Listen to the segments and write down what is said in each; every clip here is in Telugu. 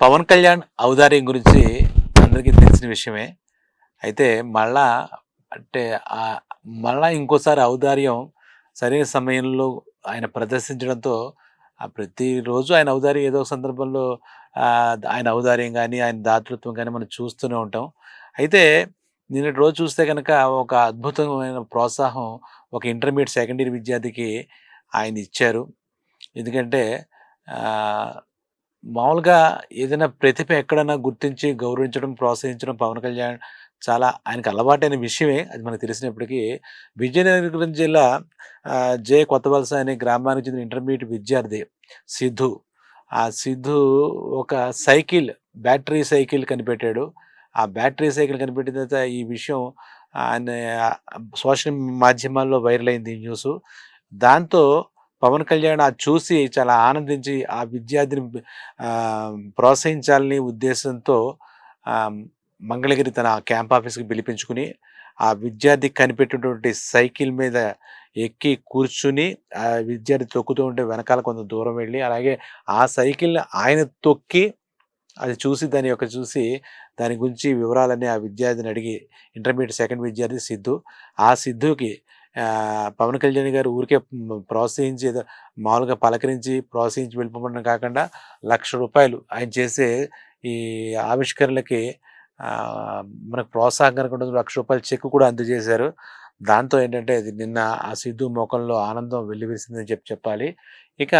పవన్ కళ్యాణ్ ఔదార్యం గురించి అందరికీ తెలిసిన విషయమే. అయితే మళ్ళా అంటే మళ్ళా ఇంకోసారి ఔదార్యం సరైన సమయంలో ఆయన ప్రదర్శించడంతో ప్రతిరోజు ఆయన ఔదార్యం ఏదో ఒక సందర్భంలో ఆయన ఔదార్యం కానీ ఆయన దాతృత్వం కానీ మనం చూస్తూనే ఉంటాం. అయితే నిన్నటి రోజు చూస్తే కనుక ఒక అద్భుతమైన ప్రోత్సాహం ఒక ఇంటర్మీడియట్ సెకండ్ ఇయర్ విద్యార్థికి ఆయన ఇచ్చారు. ఎందుకంటే మామూలుగా ఏదైనా ప్రతిభ ఎక్కడైనా గుర్తించి గౌరవించడం ప్రోత్సహించడం పవన్ కళ్యాణ్ చాలా ఆయనకు అలవాటైన విషయమే. అది మనకు తెలిసినప్పటికీ విజయనగరం జిల్లా జే. కొత్తవలస అనే గ్రామానికి చెందిన ఇంటర్మీడియట్ విద్యార్థి సిద్ధు. ఆ సిద్ధు ఒక సైకిల్ బ్యాటరీ సైకిల్ కనిపెట్టాడు. ఆ బ్యాటరీ సైకిల్ కనిపెట్టిన తర్వాత ఈ విషయం ఆయన సోషల్ మాధ్యమాల్లో వైరల్ అయింది న్యూస్. దాంతో పవన్ కళ్యాణ్ అది చూసి చాలా ఆనందించి ఆ విద్యార్థిని ప్రోత్సహించాలని ఉద్దేశంతో మంగళగిరి తన క్యాంప్ ఆఫీస్కి పిలిపించుకుని ఆ విద్యార్థి కనిపెట్టినటువంటి సైకిల్ మీద ఎక్కి కూర్చుని ఆ విద్యార్థి తొక్కుతూ ఉంటే వెనకాల కొంత దూరం వెళ్ళి అలాగే ఆ సైకిల్ ఆయన తొక్కి అది చూసి దాని యొక్క చూసి దాని గురించి వివరాలన్నీ ఆ విద్యార్థిని అడిగి ఇంటర్మీడియట్ సెకండ్ విద్యార్థి సిద్ధు ఆ సిద్ధుకి పవన్ కళ్యాణ్ గారు ఊరికే ప్రోత్సహించి ఏదో మామూలుగా పలకరించి ప్రోత్సహించి వెళ్ళిపోవడం కాకుండా లక్ష రూపాయలు ఆయన చేసే ఈ ఆవిష్కరణలకి మనకు ప్రోత్సాహం కనుక లక్ష రూపాయల చెక్ కూడా అందజేశారు. దాంతో ఏంటంటే ఇది నిన్న ఆ సిద్ధు ముఖంలో ఆనందం వెల్లివిరిసిందని చెప్పి చెప్పాలి. ఇక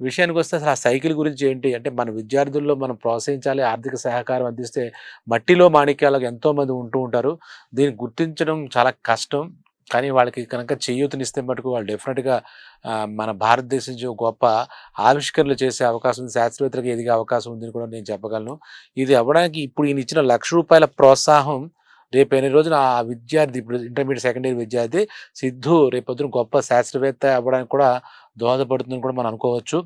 విషయానికి వస్తే అసలు ఆ సైకిల్ గురించి ఏంటి? అంటే మన విద్యార్థుల్లో మనం ప్రోత్సహించాలి ఆర్థిక సహకారం అందిస్తే మట్టిలో మాణిక్యాలకు ఎంతోమంది ఉంటూ ఉంటారు. దీన్ని గుర్తించడం చాలా కష్టం. కానీ వాళ్ళకి కనుక చేయూతనిస్తే మటుకు వాళ్ళు డెఫినెట్గా మన భారతదేశం గొప్ప ఆవిష్కరణలు చేసే అవకాశం ఉంది. శాస్త్రవేత్తలకు ఎదిగే అవకాశం ఉందని కూడా నేను చెప్పగలను. ఇది అవ్వడానికి ఇప్పుడు ఈయన ఇచ్చిన లక్ష రూపాయల ప్రోత్సాహం రేపు ఎన్ని రోజున ఆ విద్యార్థి ఇప్పుడు ఇంటర్మీడియట్ సెకండ్ ఇయర్ విద్యార్థి సిద్ధు రేపొద్దున గొప్ప శాస్త్రవేత్త అవ్వడానికి కూడా దోహదపడుతుందని కూడా మనం అనుకోవచ్చు.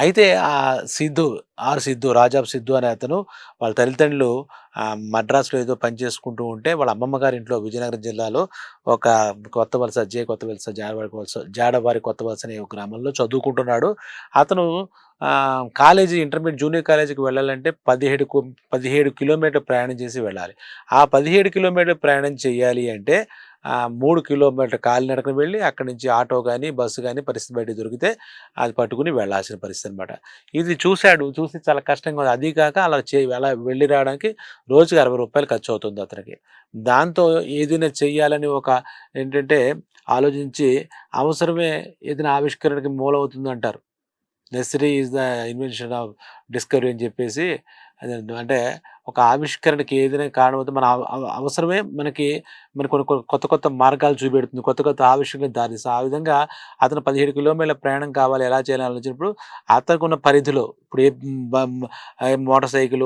అయితే ఆ సిద్ధు ఆర్ సిద్ధు రాజాబ్ సిద్ధు అనే అతను వాళ్ళ తల్లిదండ్రులు మద్రాసులో ఏదో పని చేసుకుంటూ ఉంటే వాళ్ళ అమ్మమ్మ గారి ఇంట్లో విజయనగరం జిల్లాలో ఒక కొత్త వలస జే కొత్త వలస జాడవారి వలస జాడవారి కొత్త వలస అనే ఒక గ్రామంలో చదువుకుంటున్నాడు. అతను కాలేజీ ఇంటర్మీడియట్ జూనియర్ కాలేజీకి వెళ్ళాలంటే పదిహేడు కు- పదిహేడు కిలోమీటర్ ప్రయాణం చేసి వెళ్ళాలి. ఆ పదిహేడు కిలోమీటర్ ప్రయాణం చేయాలి అంటే మూడు కిలోమీటర్ కాలినడకన వెళ్ళి అక్కడి నుంచి ఆటో కానీ బస్సు కానీ పరిస్థితి బయట దొరికితే అది పట్టుకుని వెళ్ళాల్సిన పరిస్థితి అనమాట ఇది చూశాడు చూసి చాలా కష్టంగా ఉంది. అది కాక అలా చే అలా వెళ్ళి రావడానికి రోజుకి అరవై రూపాయలు ఖర్చు అవుతుంది అతనికి. దాంతో ఏదైనా చెయ్యాలని ఒక ఏంటంటే ఆలోచించి అవసరమే ఏదైనా ఆవిష్కరణకి మూలవుతుంది అంటారు. Necessity is the invention of discovery అని చెప్పేసి అదే అంటే ఒక ఆవిష్కరణకి ఏదైనా కారణం మన అవసరమే మనకి మన కొన్ని కొత్త కొత్త మార్గాలు చూపెడుతుంది. కొత్త కొత్త ఆవిష్కరణ దారిస్తుంది ఆ విధంగా అతను పదిహేడు కిలోమీటర్ల ప్రయాణం కావాలి ఎలా చేయాలని ఆలోచించినప్పుడు అతనుకున్న పరిధిలో ఇప్పుడు ఏ మోటార్ సైకిల్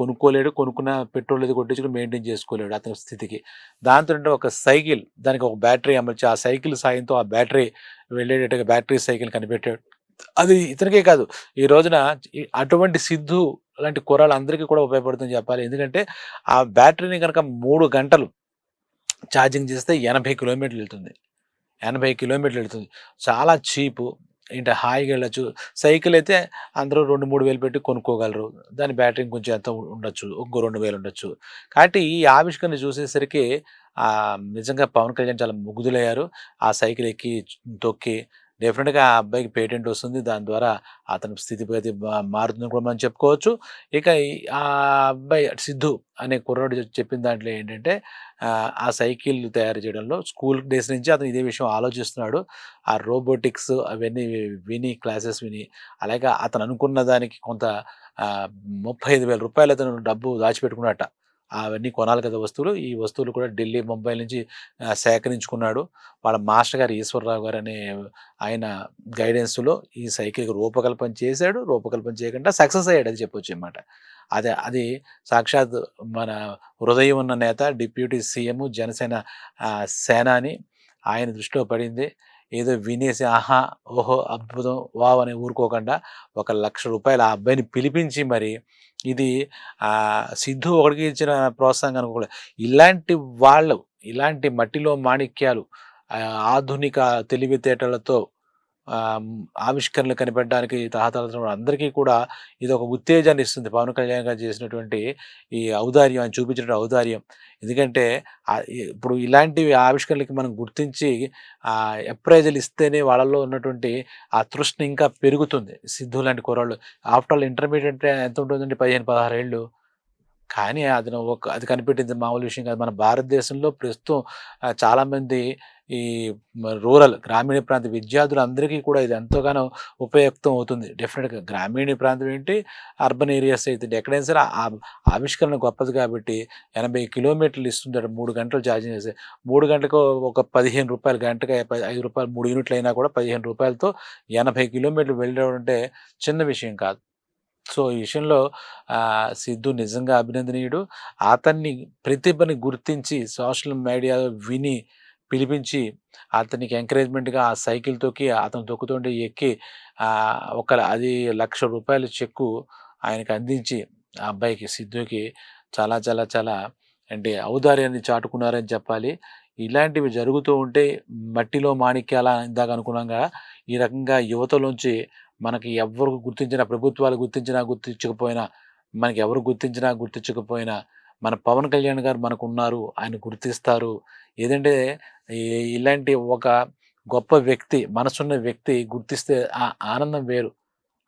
కొనుక్కోలేడు కొనుక్కున్న పెట్రోల్ ఇది కొట్టించుకుని మెయింటైన్ చేసుకోలేడు అతని స్థితికి. దాంతో ఒక సైకిల్ దానికి ఒక బ్యాటరీ అమర్చి ఆ సైకిల్ సాయంతో ఆ బ్యాటరీ వెళ్ళేటట్టుగా బ్యాటరీ సైకిల్ కనిపెట్టాడు. అది ఇతనికే కాదు ఈ రోజున అటువంటి సిద్ధు అలాంటి కూరలు అందరికీ కూడా ఉపయోగపడుతుందని చెప్పాలి. ఎందుకంటే ఆ బ్యాటరీని కనుక మూడు గంటలు ఛార్జింగ్ చేస్తే ఎనభై కిలోమీటర్లు వెళ్తుంది. ఎనభై కిలోమీటర్లు వెళ్తుంది. చాలా చీపు. ఏంటి హాయిగా వెళ్ళచ్చు. సైకిల్ అయితే అందరూ రెండు మూడు వేలు పెట్టి కొనుక్కోగలరు. దాని బ్యాటరీ కొంచెం ఎంత ఉండొచ్చు? ఇంకో రెండు వేలు ఉండొచ్చు. కాబట్టి ఈ ఆవిష్కరణ చూసేసరికి నిజంగా పవన్ కళ్యాణ్ చాలా ముగ్ధులయ్యారు. ఆ సైకిల్ ఎక్కి తొక్కి డెఫినెట్గా ఆ అబ్బాయికి పేటెంట్ వస్తుంది. దాని ద్వారా అతని స్థితిగతి మారుతుందని కూడా మనం చెప్పుకోవచ్చు. ఇక ఆ అబ్బాయి సిద్ధు అనే కుర్రాడు చెప్పిన దాంట్లో ఏంటంటే ఆ, సైకిల్ తయారు చేయడంలో స్కూల్ డేస్ నుంచి అతను ఇదే విషయం ఆలోచిస్తున్నాడు. ఆ రోబోటిక్స్ అవన్నీ విని క్లాసెస్ విని అలాగే అతను అనుకున్న దానికి కొంత ముప్పై ఐదు వేల రూపాయలు అతను డబ్బు దాచిపెట్టుకున్నట్ట. అవన్నీ కొనాలి కదా వస్తువులు. ఈ వస్తువులు కూడా ఢిల్లీ ముంబై నుంచి సేకరించుకున్నాడు. వాళ్ళ మాస్టర్ గారు ఈశ్వరరావు గారు అనే ఆయన గైడెన్స్లో ఈ సైకిల్ రూపకల్పన చేశాడు. రూపకల్పన చేయకుండా సక్సెస్ అయ్యాడు అది చెప్పొచ్చు అన్నమాట. అదే అది సాక్షాత్ మన హృదయం ఉన్న నేత డిప్యూటీ సీఎం జనసేన సేనాని ఆయన దృష్టిలో పడింది. ఏదో వినేసి ఆహా ఓహో అద్భుతం వావ్ అని ఊరుకోకుండా ఒక లక్ష రూపాయలు ఆ అబ్బాయిని పిలిపించి మరి ఇది సిద్ధు ఒకడికి ఇచ్చిన ప్రోత్సాహం అనుకో ఇలాంటి వాళ్ళు ఇలాంటి మట్టిలో మాణిక్యాలు ఆధునిక తెలివితేటలతో ఆవిష్కరణలు కనిపెట్టడానికి తహతలాడుతున్న అందరికీ కూడా ఇది ఒక ఉత్తేజాన్ని ఇస్తుంది. పవన్ కళ్యాణ్ గారు చేసినటువంటి ఈ ఔదార్యం, ఆయన చూపించిన ఔదార్యం. ఎందుకంటే ఇప్పుడు ఇలాంటివి ఆవిష్కరణలకి మనం గుర్తించి ఆహ్, ఇస్తేనే వాళ్ళలో ఉన్నటువంటి ఆ తృష్ణ ఇంకా పెరుగుతుంది. సిద్ధు లాంటి కూరళ్ళు ఆఫ్టర్ ఆల్ ఇంటర్మీడియట్ అంటే ఎంత ఉంటుందండి 15, 16 ఏళ్ళు. కానీ అతను ఒక అది కనిపెట్టింది మామూలు విషయం కాదు. మన భారతదేశంలో ప్రస్తుతం చాలామంది ఈ రూరల్ గ్రామీణ ప్రాంత విద్యార్థులందరికీ కూడా ఇది ఎంతోగానో ఉపయుక్తం అవుతుంది. డెఫినెట్గా గ్రామీణ ప్రాంతం ఏంటి, అర్బన్ ఏరియాస్ అయితే ఎక్కడైనా సరే ఆవిష్కరణ గొప్పది కాబట్టి 80 కిలోమీటర్లు ఇస్తుంటాడు మూడు గంటలు ఛార్జింగ్ చేస్తే మూడు గంటలకు ఒక పదిహేను రూపాయలు గంటకి ఐదు రూపాయలు మూడు యూనిట్లు అయినా కూడా పదిహేను రూపాయలతో ఎనభై కిలోమీటర్లు వెళ్ళడం అంటే చిన్న విషయం కాదు. సో, ఈ విషయంలో సిద్ధు నిజంగా అభినందనీయుడు. అతన్ని ప్రతిభని గుర్తించి సోషల్ మీడియాలో విని, పిలిపించి అతనికి ఎంకరేజ్‌మెంట్‌గా ఆ సైకిల్ తొక్కి అతను తొక్కుతుంటే ఎక్కి ఒక అది లక్ష రూపాయల చెక్కు ఆయనకి అందించి ఆ అబ్బాయికి సిద్ధుకి చాలా చాలా చాలా అంటే ఔదార్యాన్ని చాటుకున్నారని చెప్పాలి. ఇలాంటివి జరుగుతూ ఉంటే మట్టిలో మాణిక్యాల ఇందాక అనుకున్నాంగా ఈ రకంగా యువతలోంచి మనకి ఎవరు గుర్తించినా ప్రభుత్వాలు గుర్తించినా గుర్తించకపోయినా, మనకి ఎవరు గుర్తించినా గుర్తించకపోయినా మన పవన్ కళ్యాణ్ గారు మనకు ఉన్నారు ఆయన గుర్తిస్తారు. ఏదంటే ఈ ఇలాంటి ఒక గొప్ప వ్యక్తి, మనసున్న వ్యక్తి గుర్తిస్తే ఆ ఆనందం వేరు.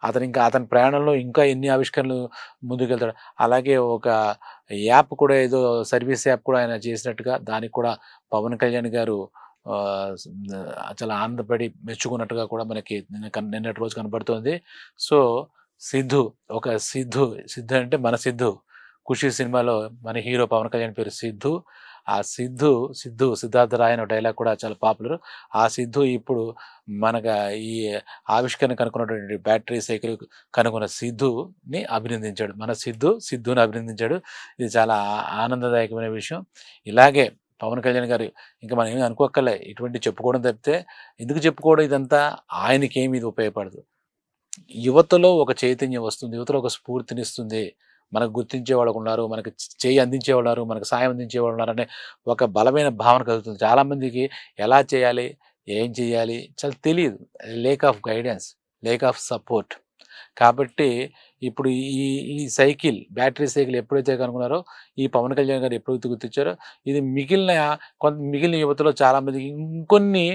అతను ఇంకా అతని ప్రయాణంలో ఇంకా ఎన్ని ఆవిష్కరణలు ముందుకెళ్తాడు. అలాగే ఒక యాప్ కూడా ఏదో సర్వీస్ యాప్ కూడా ఆయన చేసినట్టుగా దానికి కూడా పవన్ కళ్యాణ్ గారు చాలా ఆనందపడి మెచ్చుకున్నట్టుగా కూడా మనకి నిన్నటి రోజు కనబడుతుంది సో, సిద్ధు ఒక సిద్ధు, సిద్ధు అంటే మన సిద్ధు. 'ఖుషి' సినిమాలో మన హీరో పవన్ కళ్యాణ్ పేరు సిద్ధు. ఆ సిద్ధు, సిద్ధు సిద్ధార్థ రాయ్ అనే డైలాగ్ కూడా చాలా పాపులర్. ఆ సిద్ధు ఇప్పుడు మనకు ఈ ఆవిష్కరణ కనుక్కున్నటువంటి బ్యాటరీ సైకిల్ కనుగొన్న సిద్ధుని అభినందించాడు. మన సిద్ధు, సిద్ధుని అభినందించాడు. ఇది చాలా ఆనందదాయకమైన విషయం. ఇలాగే పవన్ కళ్యాణ్ గారు ఇంకా మనం ఏమి అనుకోక్కర్లే. ఇటువంటి చెప్పుకోవడం తప్పితే ఎందుకు చెప్పుకోవడం ఇదంతా ఆయనకేమి ఇది ఉపయోగపడదు. యువతలో ఒక చైతన్యం వస్తుంది. యువతలో ఒక స్ఫూర్తినిస్తుంది. మనకు గుర్తించేవాళ్ళు ఉన్నారు. మనకు చేయి అందించేవాళ్ళు ఉన్నారు. మనకు సాయం అందించేవాళ్ళు ఉన్నారనే ఒక బలమైన భావన కలుగుతుంది. చాలామందికి ఎలా చేయాలి? ఏం చేయాలి? చాలా తెలియదు lack of guidance, lack of support. కాబట్టి ఇప్పుడు ఈ ఈ సైకిల్ బ్యాటరీ సైకిల్ ఎప్పుడైతే కనుక్కున్నారో ఈ పవన్ కళ్యాణ్ గారు ఎప్పుడైతే గుర్తించారో ఇది మిగిలిన కొంత మిగిలిన యువతలో చాలామందికి ఇంకొన్ని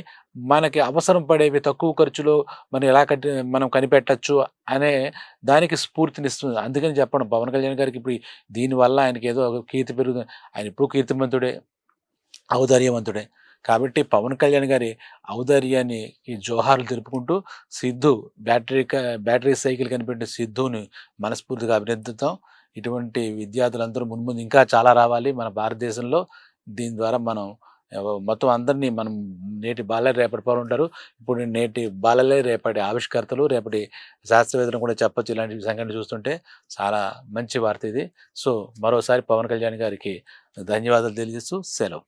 మనకి అవసరం పడేవి తక్కువ ఖర్చులో మనం ఎలా కట్టి మనం కనిపెట్టొచ్చు అనే దానికి స్ఫూర్తినిస్తుంది. అందుకని చెప్పడం పవన్ కళ్యాణ్ గారికి ఇప్పుడు దీనివల్ల ఆయనకి ఏదో కీర్తి పెరుగుతుంది. ఆయన ఎప్పుడూ కీర్తిమంతుడే, ఔదార్యవంతుడే. కాబట్టి పవన్ కళ్యాణ్ గారి ఔదార్యానికి జోహార్లు తెలుపుకుంటూ సిద్ధు బ్యాటరీ క బ్యాటరీ సైకిల్ కనిపెట్టిన సిద్ధుని మనస్ఫూర్తిగా అభినందిద్దాం. ఇటువంటి విద్యార్థులందరూ మున్ముందు ఇంకా చాలా రావాలి మన భారతదేశంలో. దీని ద్వారా మనం మొత్తం అందరినీ మనం నేటి బాలలే రేపటి పౌరులుంటారు. ఇప్పుడు నేటి బాలలే రేపటి ఆవిష్కర్తలు, రేపటి శాస్త్రవేత్తలు కూడా చెప్పొచ్చు ఇలాంటి సంఘటన చూస్తుంటే. చాలా మంచి వార్త ఇది. సో, మరోసారి పవన్ కళ్యాణ్ గారికి ధన్యవాదాలు తెలియజేస్తూ సెలవు.